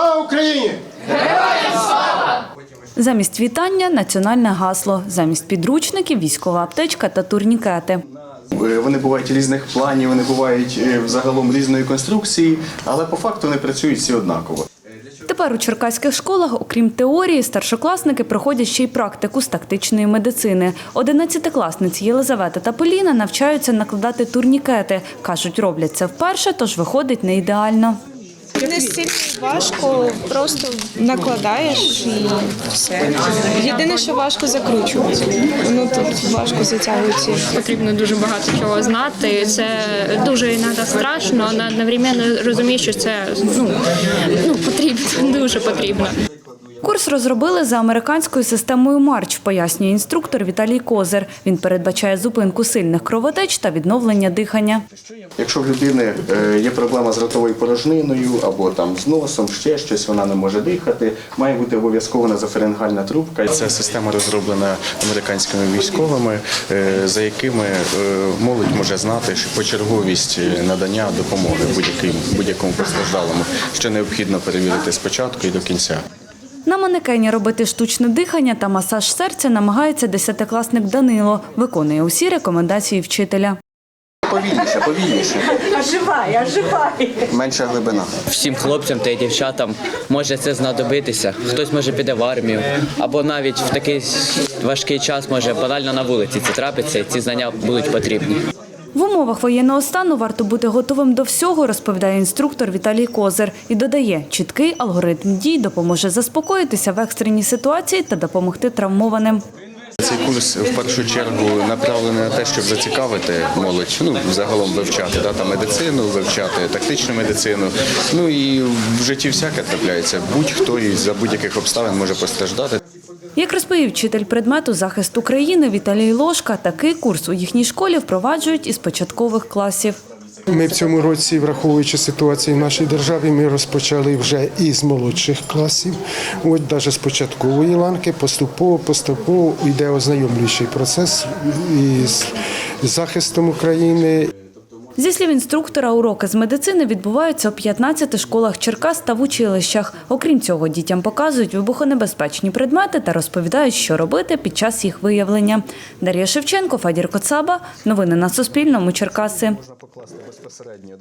Слава Україні! Замість вітання національне гасло, замість підручників військова аптечка та турнікети. Вони бувають різних планів, вони бувають е, взагалом різної конструкції, але по факту вони працюють всі однаково. Тепер у черкаських школах, окрім теорії, старшокласники проходять ще й практику з тактичної медицини. Одинадцятикласниці Єлизавета та Поліна навчаються накладати турнікети. Кажуть, роблять це вперше, тож виходить не ідеально. Не сильно важко, просто накладаєш і все. Єдине, що важко закручувати. Ну тут важко затягується. потрібно дуже багато чого знати. Це дуже іноді страшно, але одновременно розумієш, що це ну, ну потрібно, дуже потрібно. Курс розробили за американською системою Марч, пояснює інструктор Віталій Козир. Він передбачає зупинку сильних кровотеч та відновлення дихання. Якщо в людини е, є проблема з ротовою порожниною або там з носом, ще щось, вона не може дихати, має бути обов'язково назофарингальна трубка. Ця система розроблена американськими військовими, е, за якими е, молодь може знати що почерговість надання допомоги будь-яким будь-якому постраждалому, що необхідно перевірити спочатку і до кінця. На манекені робити штучне дихання та масаж серця намагається десятикласник Данило. Виконує усі рекомендації вчителя. Повільніше, повільніше. Оживай, оживай. Менша глибина. всім хлопцям та й дівчатам може це знадобитися. Хтось може піде в армію, або навіть в такий важкий час може банально на вулиці це трапиться, і ці знання будуть потрібні. В умовах воєнного стану варто бути готовим до всього, розповідає інструктор Віталій Козир. І додає, чіткий алгоритм дій допоможе заспокоїтися в екстреній ситуації та допомогти травмованим. Цей курс в першу чергу направлений на те, щоб зацікавити молодь, ну загалом вивчати да, там, медицину, вивчати тактичну медицину. Ну і в житті всяке трапляється. Будь-хто і за будь-яких обставин може постраждати. Як розповів вчитель предмету захист України Віталій Ложка, такий курс у їхній школі впроваджують із початкових класів. Ми в цьому році, враховуючи ситуацію в нашій державі, ми розпочали вже із молодших класів. От навіть з початкової ланки поступово, поступово йде ознайомлюючий процес із захистом України. Зі слів інструктора, уроки з медицини відбуваються у 15 школах Черкас та в училищах. Окрім цього, дітям показують вибухонебезпечні предмети та розповідають, що робити під час їх виявлення. Дар'я Шевченко, Фадір Коцаба. Новини на Суспільному. Черкаси.